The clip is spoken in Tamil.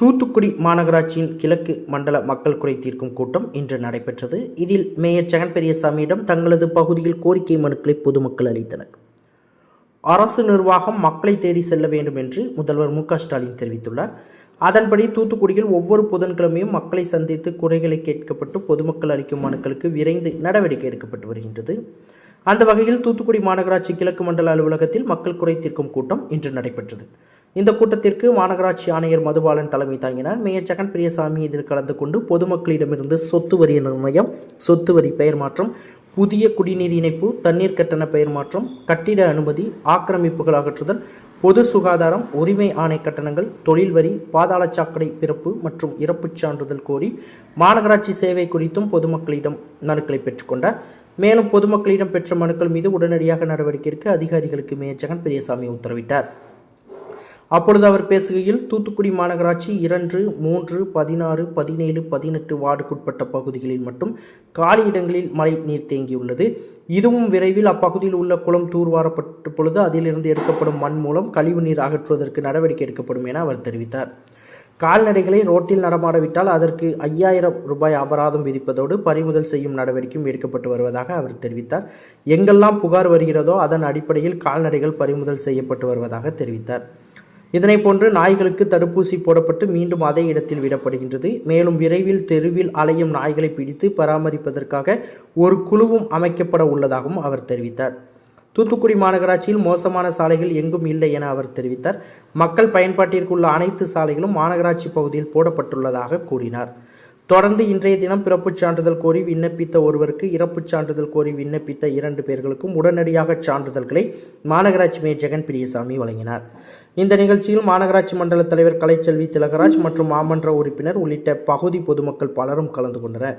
தூத்துக்குடி மாநகராட்சியின் கிழக்கு மண்டல மக்கள் குறை தீர்க்கும் கூட்டம் இன்று நடைபெற்றது. இதில் மேயர் ஜெகன் பெரியசாமியிடம் தங்களது பகுதியில் கோரிக்கை மனுக்களை பொதுமக்கள் அளித்தனர். அரசு நிர்வாகம் மக்களை தேடி செல்ல வேண்டும் என்று முதல்வர் மு ஸ்டாலின் தெரிவித்துள்ளார். அதன்படி தூத்துக்குடியில் ஒவ்வொரு புதன்கிழமையும் மக்களை சந்தித்து குறைகளை கேட்கப்பட்டு பொதுமக்கள் அளிக்கும் மனுக்களுக்கு விரைந்து நடவடிக்கை எடுக்கப்பட்டு வருகின்றது. அந்த வகையில் தூத்துக்குடி மாநகராட்சி கிழக்கு மண்டல அலுவலகத்தில் மக்கள் குறை தீர்க்கும் கூட்டம் இன்று நடைபெற்றது. இந்த கூட்டத்திற்கு மாநகராட்சி ஆணையர் மதுபாலன் தலைமை தாங்கினார். மேயர் ஜெகன் பிரியசாமி இதில் கலந்து கொண்டு பொதுமக்களிடமிருந்து சொத்து வரி நிர்ணயம் சொத்து வரி பெயர் மாற்றம் புதிய குடிநீர் இணைப்பு தண்ணீர் கட்டண பெயர் மாற்றம் கட்டிட அனுமதி ஆக்கிரமிப்புகள் அகற்றுதல் பொது சுகாதாரம் உரிமை ஆணை கட்டணங்கள் தொழில் வரி பாதாள சாக்கடை பிறப்பு மற்றும் இறப்புச் சான்றிதழ் கோரி மாநகராட்சி சேவை குறித்தும் பொதுமக்களிடம் மனுக்களை பெற்றுக்கொண்டார் மேலும் பொதுமக்களிடம் பெற்ற மனுக்கள் மீது உடனடியாக நடவடிக்கை எடுக்க அதிகாரிகளுக்கு மேயர் ஜெகன் பெரியசாமி உத்தரவிட்டார். அப்பொழுது அவர் பேசுகையில் தூத்துக்குடி மாநகராட்சி இரண்டு மூன்று பதினாறு பதினேழு பதினெட்டு வார்டுக்குட்பட்ட பகுதிகளில் மட்டும் காலி இடங்களில் மழை நீர் தேங்கியுள்ளது. இதுவும் விரைவில் அப்பகுதியில் உள்ள குளம் தூர்வாரப்பட்ட பொழுது அதிலிருந்து எடுக்கப்படும் மண் மூலம் கழிவு நீர் அகற்றுவதற்கு நடவடிக்கை எடுக்கப்படும் என அவர் தெரிவித்தார். கால்நடைகளை ரோட்டில் நடமாடவிட்டால் அதற்கு ஐயாயிரம் ரூபாய் அபராதம் விதிப்பதோடு பறிமுதல் செய்யும் நடவடிக்கையும் எடுக்கப்பட்டு வருவதாக அவர் தெரிவித்தார். எங்கெல்லாம் புகார் வருகிறதோ அதன் அடிப்படையில் கால்நடைகள் பறிமுதல் செய்யப்பட்டு வருவதாக தெரிவித்தார். இதனை போன்று நாய்களுக்கு தடுப்பூசி போடப்பட்டு மீண்டும் அதே இடத்தில் விடப்படுகின்றது. மேலும் விரைவில் தெருவில் அலையும் நாய்களை பிடித்து பராமரிப்பதற்காக ஒரு குழுவும் அமைக்கப்பட உள்ளதாகவும் அவர் தெரிவித்தார். தூத்துக்குடி மாநகராட்சியில் மோசமான சாலைகள் எங்கும் இல்லை என அவர் தெரிவித்தார். மக்கள் பயன்பாட்டிற்குள்ள அனைத்து சாலைகளும் மாநகராட்சி பகுதியில் போடப்பட்டுள்ளதாக கூறினார். தொடர்ந்து இன்றைய தினம் பிறப்புச் சான்றிதழ் கோரி விண்ணப்பித்த ஒருவருக்கு இறப்புச் சான்றிதழ் கோரி விண்ணப்பித்த இரண்டு பேர்களுக்கும் உடனடியாக சான்றிதழ்களை மாநகராட்சி மேயர் ஜெகன் பிரியசாமி வழங்கினார். இந்த நிகழ்ச்சியில் மாநகராட்சி மண்டல தலைவர் கலைச்செல்வி திலகராஜ் மற்றும் மாமன்ற உறுப்பினர் உள்ளிட்ட பகுதி பொதுமக்கள் பலரும் கலந்து கொண்டனர்.